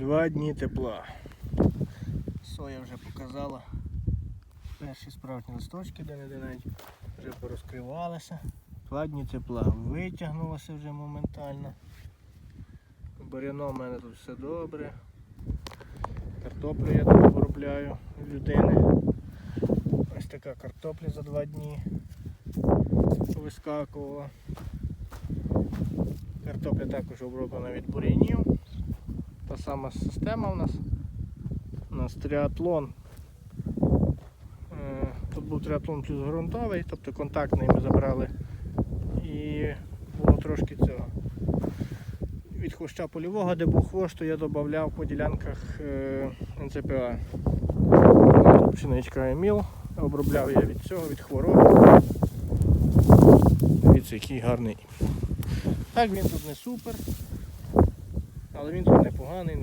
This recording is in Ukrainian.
Два дні тепла. Соя вже показала перші справжні листочки, де навіть вже порозкривалися. Два дні тепла. Витягнулося вже моментально. Буряно в мене тут все добре. Картоплю я тут обробляю в людини. Ось така картопля за два дні вискакувала. Картопля також оброблена від бур'янів. Та сама система у нас. У нас тріатлон. Е, Тут був тріатлон плюс ґрунтовий, тобто контактний ми забрали. І було трошки цього. Від хвоща польового, де був хвощ, то я додавав по ділянках е, НЦПА. Пшеничка Еміл. Обробляв я від цього, від хвороби. Дивіться, який гарний. Так він тут не супер, але він тут непоганий.